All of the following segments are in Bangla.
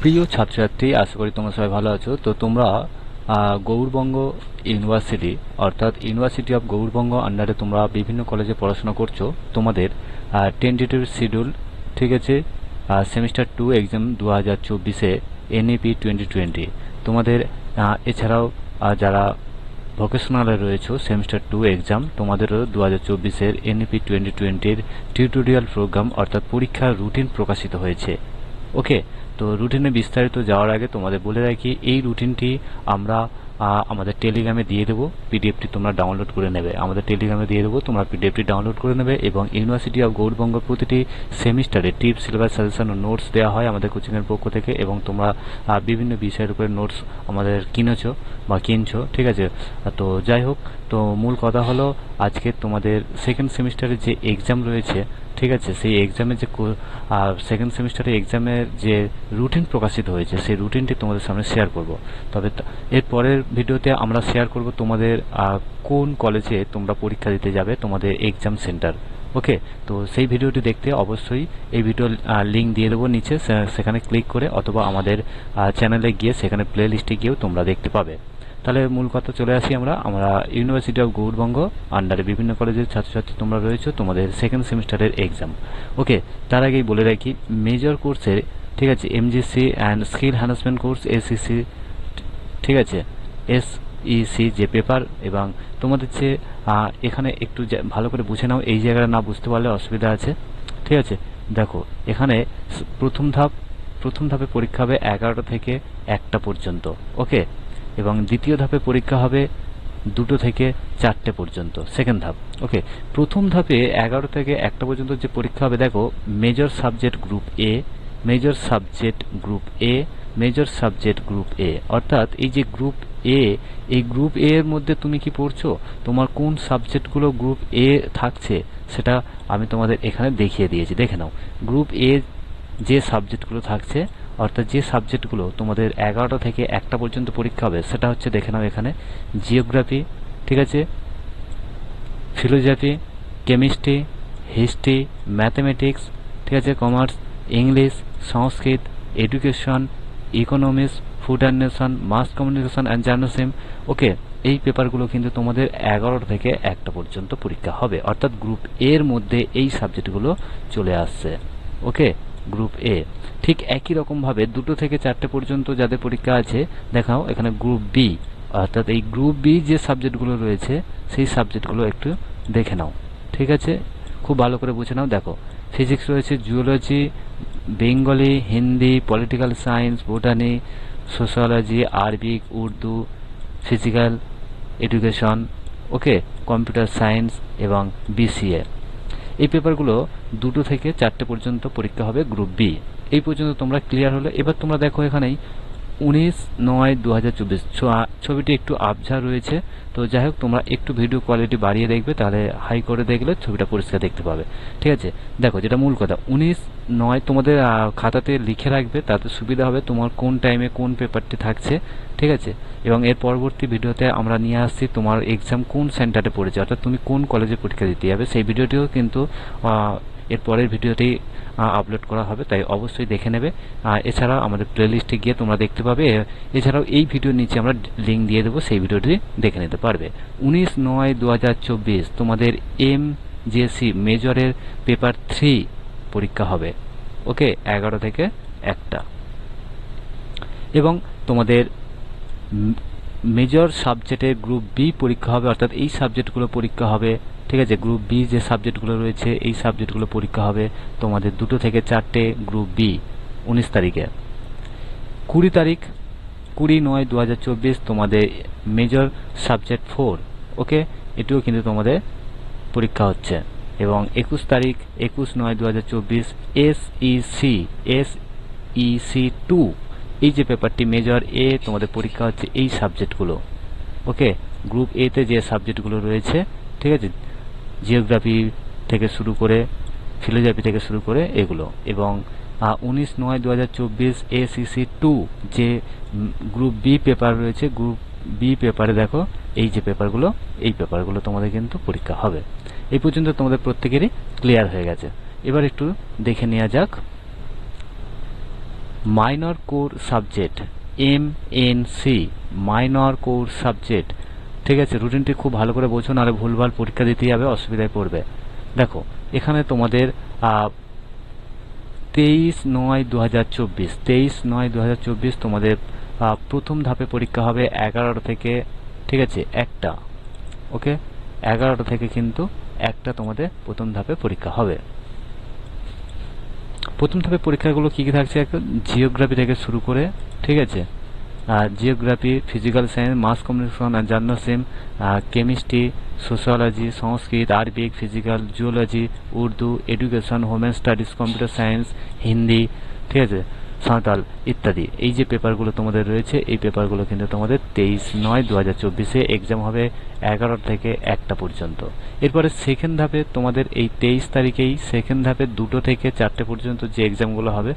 প্রিয় ছাত্রছাত্রী, আশা করি তোমরা সবাই ভালো আছো। তো তোমরা গৌরবঙ্গ ইউনিভার্সিটি, অর্থাৎ ইউনিভার্সিটি অফ গৌরবঙ্গ আন্ডারে তোমরা বিভিন্ন কলেজে পড়াশোনা করছ। তোমাদের টেন্টেটিভ শিডিউল ঠিক আছে? সেমিস্টার টু এক্সাম দু হাজার চব্বিশে এনইপি টোয়েন্টি টোয়েন্টি তোমাদের এছাড়াও যারা ভোকেশনালে রয়েছে সেমিস্টার টু এক্সাম তোমাদেরও দু হাজার চব্বিশের এনইপি টোয়েন্টি টোয়েন্টির টিউটোরিয়াল প্রোগ্রাম অর্থাৎ পরীক্ষার রুটিন প্রকাশিত হয়েছে। ওকে তো রুটিনে বিস্তারিত যাওয়ার আগে তোমাদের বলে রাখি, এই রুটিনটি আমরা আমাদের টেলিগ্রামে দিয়ে দেবো পিডিএফটি তোমরা ডাউনলোড করে নেবে। আমাদের টেলিগ্রামে দিয়ে দেবো, তোমরা পিডিএফটি ডাউনলোড করে নেবে এবং ইউনিভার্সিটি অফ গৌরবঙ্গ প্রতিটি সেমিস্টারে টিপ সিলেবাস সাজেশন ও নোটস দেওয়া হয় আমাদের কোচিংয়ের পক্ষ থেকে এবং তোমরা বিভিন্ন বিষয়ের উপরে নোটস আমাদের কিনেছো বা কিনছো, ঠিক আছে? তো যাই হোক, তো মূল কথা হলো, আজকে তোমাদের সেকেন্ড সেমিস্টারের যে এক্সাম রয়েছে ঠিক আছে, সেই এক্সামের যে সেকেন্ড সেমিস্টারে এক্সামের যে রুটিন প্রকাশিত হয়েছে, সেই রুটিনটি তোমাদের সামনে শেয়ার করব। তবে এর পরের ভিডিওতে আমরা শেয়ার করব তোমাদের কোন কলেজে তোমরা পরীক্ষা দিতে যাবে তোমাদের এক্সাম সেন্টার ওকে তো সেই ভিডিওটি দেখতে অবশ্যই এই ভিডিওর লিঙ্ক দিয়ে দেবো নিচে সেখানে ক্লিক করে অথবা আমাদের চ্যানেলে গিয়ে সেখানে প্লে লিস্টে গিয়েও তোমরা দেখতে পাবে। তাহলে মূল কথা চলে আসি আমরা। আমরা ইউনিভার্সিটি অফ গৌরবঙ্গ আন্ডারে বিভিন্ন কলেজের ছাত্রছাত্রী তোমরা রয়েছে, তোমাদের সেকেন্ড সেমিস্টারের এক্সাম ওকে তার আগেই বলে রাখি মেজর কোর্সের ঠিক আছে MGC and skill enhancement course SEC ঠিক আছে এস ইসি যে পেপার এবং তোমাদের যে এখানে একটু ভালো করে বুঝে নাও, এই জায়গাটা না বুঝতে পারলে অসুবিধা আছে। ঠিক আছে, দেখো, এখানে প্রথম ধাপ, প্রথম ধাপে পরীক্ষা হবে এগারোটা থেকে একটা পর্যন্ত। ওকে এবং দ্বিতীয় ধাপে পরীক্ষা হবে দুটো থেকে চারটে পর্যন্ত সেকেন্ড ধাপ। ওকে প্রথম ধাপে এগারো থেকে একটা পর্যন্ত যে পরীক্ষা হবে, দেখো major subject group A major subject group A major subject group A অর্থাৎ এই যে গ্রুপ এ এই গ্রুপ এ এর মধ্যে তুমি কি পড়ছো? তোমার কোন সাবজেক্টগুলো গ্রুপ এ থাকছে, সেটা আমি তোমাদের এখানে দেখিয়ে দিয়েছি। দেখে নাও গ্রুপ এ যে সাবজেক্টগুলো থাকছে অর্থাৎ যে সাবজেক্টগুলো তোমাদের এগারোটা থেকে একটা পর্যন্ত পরীক্ষা হবে, সেটা হচ্ছে দেখে নাও এখানে, জিওগ্রাফি, ঠিক আছে? ফিলোজফি, কেমিস্ট্রি, হিস্ট্রি, ম্যাথমেটিক্স, ঠিক আছে? Commerce, English, Sanskrit, education, economics, food and nation, mass communication and journalism, okay? এই পেপারগুলো কিন্তু তোমাদের এগারোটা থেকে একটা পর্যন্ত পরীক্ষা হবে। অর্থাৎ গ্রুপ এর মধ্যে এই সাবজেক্টগুলো চলে আসছে, ওকে? গ্রুপ এ ঠিক একই রকমভাবে দুটো থেকে চারটে পর্যন্ত যাদের পরীক্ষা আছে, দেখাও, এখানে গ্রুপ বি অর্থাৎ এই গ্রুপ বি যে সাবজেক্টগুলো রয়েছে, সেই সাবজেক্টগুলো একটু দেখে নাও। ঠিক আছে? খুব ভালো করে বুঝে নাও। দেখো ফিজিক্স রয়েছে zoology Bengali Hindi political science botany sociology Arabic Urdu physical education okay computer science এবং বিসিএ এই পেপারগুলো দুটো থেকে চারটে পর্যন্ত পরীক্ষা হবে গ্রুপ বি। এই পর্যন্ত তোমরা ক্লিয়ার হলে, এবার তোমরা দেখো এখানেই উনিশ নয় দু হাজার চব্বিশ ছবিটি একটু আবঝা রয়েছে। তো যাই হোক তোমরা একটু ভিডিও কোয়ালিটি বাড়িয়ে দেখবে, তাহলে হাই করে দেখলে ছবিটা পরিষ্কার দেখতে পাবে। ঠিক আছে? দেখো, যেটা মূল কথা, উনিশ নয় তোমাদের খাতাতে লিখে রাখবে, তাতে সুবিধা হবে তোমার কোন টাইমে কোন পেপারটি থাকছে। ঠিক আছে? এবং এর পরবর্তী ভিডিওতে আমরা নিয়ে আসছি তোমার এক্সাম কোন সেন্টারে পড়েছে, অর্থাৎ তুমি কোন কলেজে পরীক্ষা দিতে যাবে। সেই ভিডিওটিও কিন্তু এর পরের ভিডিওতেই আপলোড করা হবে, তাই অবশ্যই দেখে নেবে। এছাড়া আমাদের প্লেলিস্টে গিয়ে তোমরা দেখতে পাবে, এছাড়াও এই ভিডিওর নিচে আমরা লিঙ্ক দিয়ে দেবো, সেই ভিডিওটি দেখে নিতে পারবে। উনিশ নয় দু তোমাদের এম জেসি মেজরের পেপার থ্রি পরীক্ষা হবে। ওকে এগারো থেকে একটা। এবং তোমাদের মেজর সাবজেক্টের গ্রুপ বি পরীক্ষা হবে, অর্থাৎ এই সাবজেক্টগুলো পরীক্ষা হবে ঠিক আছে গ্রুপ বি যে সাবজেক্টগুলো রয়েছে, এই সাবজেক্টগুলো পরীক্ষা হবে তোমাদের দুটো থেকে চারটে গ্রুপ বি উনিশ তারিখে। কুড়ি তারিখ, কুড়ি নয় দু তোমাদের মেজর সাবজেক্ট ফোর ওকে এটিও কিন্তু তোমাদের পরীক্ষা হচ্ছে। এবং একুশ তারিখ, একুশ নয় দু হাজার চব্বিশ SEC SEC two এই যে পেপারটি মেজর এ তোমাদের পরীক্ষা হচ্ছে এই সাবজেক্টগুলো ওকে গ্রুপ এতে যে সাবজেক্টগুলো রয়েছে, ঠিক আছে? জিওগ্রাফি থেকে শুরু করে, ফিলোজফি থেকে শুরু করে এগুলো। এবং উনিশ নয় দু হাজার চব্বিশ এসিসি টু যে গ্রুপ বি পেপার রয়েছে, গ্রুপ বি পেপারে দেখো, এই যে পেপারগুলো, এই পেপারগুলো তোমাদের কিন্তু পরীক্ষা হবে। এই পর্যন্ত তোমাদের প্রত্যেকেরই ক্লিয়ার হয়ে গেছে। এবার একটু দেখে নেওয়া যাক। Minor core subject, M N C, minor core subject ঠিক আছে রুটিনটি খুব ভালো করে বোঝো, নাহলে ভুলভাল পরীক্ষা দিতে যাবে অসুবিধায় পড়বে। দেখো, এখানে তোমাদের তেইশ নয় দু হাজার চব্বিশ, তেইশ নয় দু হাজার চব্বিশ তোমাদের প্রথম ধাপে পরীক্ষা হবে এগারোটা থেকে, ঠিক আছে, একটা, ওকে? এগারোটা থেকে কিন্তু একটা তোমাদের প্রথম ধাপে পরীক্ষা হবে। প্রথম ধাপে পরীক্ষাগুলো কী কী থাকছে? জিওগ্রাফি থেকে শুরু করে, ঠিক আছে? Geography physical science mass communication and journalism chemistry sociology Sanskrit Arabic physical zoology Urdu education women studies computer science Hindi ঠিক আছে? সাঁওতাল ইত্যাদি। এই যে পেপারগুলো তোমাদের রয়েছে, এই পেপারগুলো কিন্তু তোমাদের তেইশ নয় দু হাজার চব্বিশে এক্সাম হবে এগারো থেকে একটা পর্যন্ত। এরপরে সেকেন্ড ধাপে তোমাদের এই তেইশ তারিখেই সেকেন্ড ধাপে দুটো থেকে চারটে পর্যন্ত যে এক্সামগুলো হবে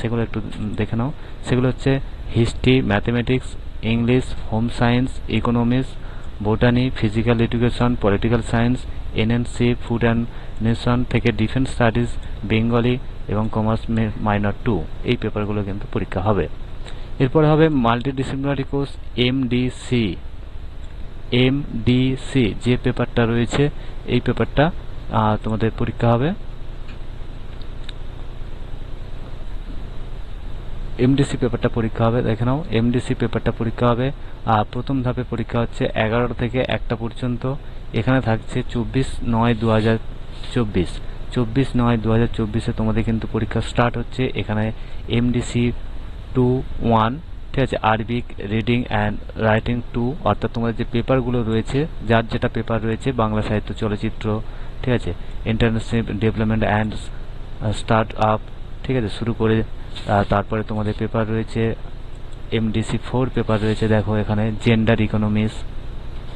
সেগুলো একটু দেখে নাও। সেগুলো হচ্ছে history mathematics English home science economics botany physical education political science NNC food and nation থেকে ডিফেন্স স্টাডিজ বেঙ্গলি এবং কমার্স মাইনর টু এই পেপারগুলো কিন্তু পরীক্ষা হবে। এরপরে হবে মাল্টিডিসিপ্লিনারি কোর্স এমডিসি এমডিসি যে পেপারটা রয়েছে, এই পেপারটা তোমাদের পরীক্ষা হবে। এমডিসি পেপারটা পরীক্ষা হবে, দেখে নাও। এমডিসি পেপারটা পরীক্ষা হবে, আর প্রথম ধাপে পরীক্ষা হচ্ছে এগারোটা থেকে একটা পর্যন্ত। এখানে থাকছে চব্বিশ নয় দু হাজার চব্বিশ। চব্বিশ নয় দু হাজার চব্বিশে তোমাদের কিন্তু পরীক্ষা স্টার্ট হচ্ছে। এখানে এমডিসি টু ওয়ান ঠিক আছে? Arabic reading and writing two অর্থাৎ তোমাদের যে পেপারগুলো রয়েছে, যার যেটা পেপার রয়েছে, বাংলা সাহিত্য চলচ্চিত্র, ঠিক আছে? International development and start up ঠিক আছে? শুরু করে তারপরে তোমাদের পেপার রয়েছে এমডিসি ফোর পেপার রয়েছে, দেখো এখানে জেন্ডার ইকোনমিক্স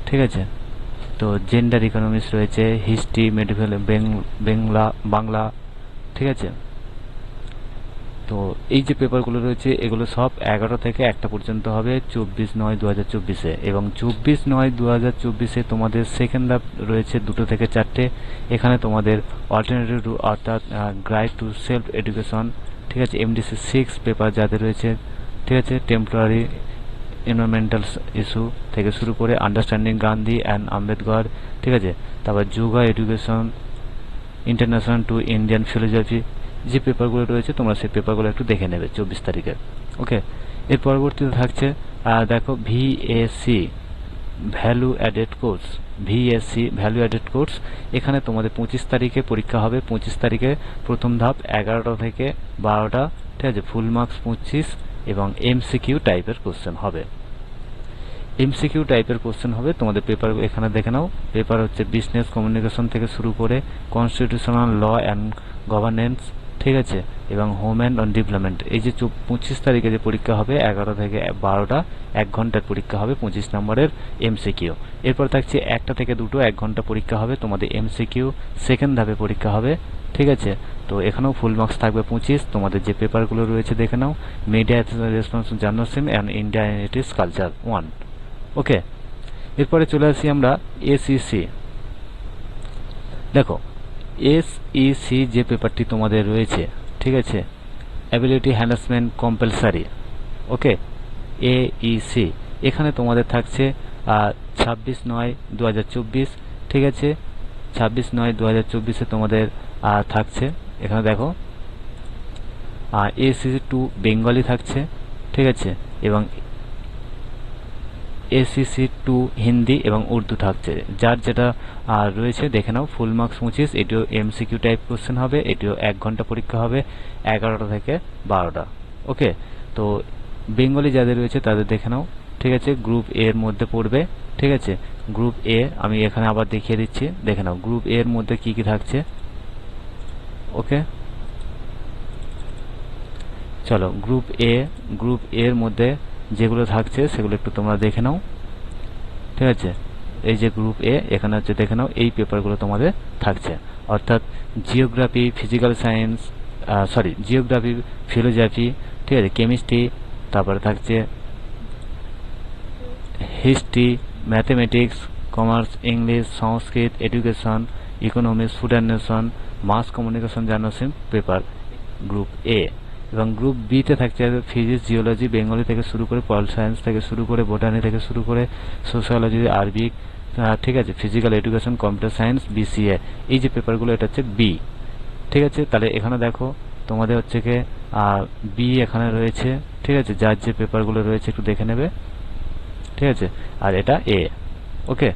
ঠিক আছে? তো জেন্ডার ইকোনমিক্স রয়েছে হিস্ট্রি মেডিকেল বেংলা বাংলা ঠিক আছে? তো এই যে পেপারগুলো রয়েছে, এগুলো সব এগারো থেকে একটা পর্যন্ত হবে, চব্বিশ নয় দু হাজার চব্বিশে। এবং চব্বিশ নয় দু হাজার চব্বিশে তোমাদের সেকেন্ড হাফ রয়েছে দুটো থেকে চারটে। এখানে তোমাদের অল্টারনেটিভ অর্থাৎ গাইড টু সেলফ এডুকেশন ঠিক আছে এমডিসি সিক্স পেপার যাদের রয়েছে, ঠিক আছে টেম্পোরারি এনভায়রনমেন্টাল ইস্যু থেকে শুরু করে আন্ডারস্ট্যান্ডিং গান্ধী অ্যান্ড আম্বেদকর ঠিক আছে, তারপর yoga education international two Indian philosophy যে পেপারগুলো রয়েছে, তোমরা সেই পেপারগুলো একটু দেখে নেবে চব্বিশ তারিখে ওকে এর পরবর্তীতে থাকছে দেখো VSC value added course VSC value added course এখানে তোমাদের পঁচিশ তারিখে পরীক্ষা হবে। পঁচিশ তারিখে প্রথম ধাপ এগারোটা থেকে বারোটা, ঠিক আছে? ফুল মার্কস পঁচিশ এবং এমসিকিউ টাইপের কোশ্চেন হবে। এমসিকিউ টাইপের কোশ্চেন হবে। তোমাদের পেপার এখানে দেখে নাও। পেপার হচ্ছে বিজনেস কমিউনিকেশন থেকে শুরু করে কনস্টিটিউশনাল ল অ্যান্ড গভর্নেন্স ঠিক আছে? এবং হোম অ্যান্ড অন ডেভেলপমেন্ট এই যে পঁচিশ তারিখে যে পরীক্ষা হবে, এগারো থেকে বারোটা, এক ঘণ্টার পরীক্ষা হবে পঁচিশ নম্বরের এমসিকিউ এরপর থাকছে একটা থেকে দুটো, এক ঘণ্টা পরীক্ষা হবে, তোমাদের এমসিকিউ সেকেন্ড ধাপে পরীক্ষা হবে, ঠিক আছে? তো এখানেও ফুল মার্কস থাকবে পঁচিশ, তোমাদের যে পেপারগুলো রয়েছে দেখে নাও। Media response journalism and India unities culture one okay এরপরে চলে আসি আমরা এসইসি দেখো এসইসি যে পেপারটি তোমাদের রয়েছে, ঠিক আছে? Ability হ্যান্ডাসমেন্ট compulsory okay? এইসি এখানে তোমাদের থাকছে ছাব্বিশ নয় দু ঠিক আছে? ছাব্বিশ নয় দু হাজার তোমাদের থাকছে, এখানে দেখো। এসিসি টু বেঙ্গলি থাকছে, ঠিক আছে? এবং এসিসি টু হিন্দি এবং উর্দু থাকছে। যার যেটা আর রয়েছে, দেখে নাও ফুল মার্কস পঁচিশ, এটিও এমসিকিউ টাইপ কোশ্চেন হবে, এটিও এক ঘণ্টা পরীক্ষা হবে, এগারোটা থেকে বারোটা। ওকে তো বেঙ্গলি যাদের রয়েছে, তাদের দেখে নাও। ঠিক আছে? গ্রুপ এর মধ্যে পড়বে। ঠিক আছে? গ্রুপ এ আমি এখানে আবার দেখিয়ে দিচ্ছি। দেখে নাও গ্রুপ এর মধ্যে কি কি থাকছে? ওকে চলো গ্রুপ এ গ্রুপ এর মধ্যে যেগুলো থাকছে, সেগুলো একটু তোমরা দেখে নাও। ঠিক আছে? এই যে গ্রুপ এ এখানে হচ্ছে দেখে নাও, এই পেপারগুলো তোমাদের থাকছে। অর্থাৎ geography physical science sorry geography philosophy ঠিক আছে? কেমিস্ট্রি তারপরে থাকছে history mathematics commerce English Sanskrit education economics food and nation mass communication journalism paper group A এবং গ্রুপ বিতে থাকছে ফিজিক্স জিওলজি বেঙ্গলি থেকে শুরু করে পল সায়েন্স থেকে শুরু করে বোটানি থেকে শুরু করে সোশ্যোলজি আরবিক ঠিক আছে physical education computer science BCA এই যে পেপারগুলো এটা হচ্ছে বি ঠিক আছে? তাহলে এখানে দেখো, তোমাদের হচ্ছে কি বি এখানে রয়েছে, ঠিক আছে? যার যে পেপারগুলো রয়েছে, একটু দেখে নেবে, ঠিক আছে? আর এটা এ ওকে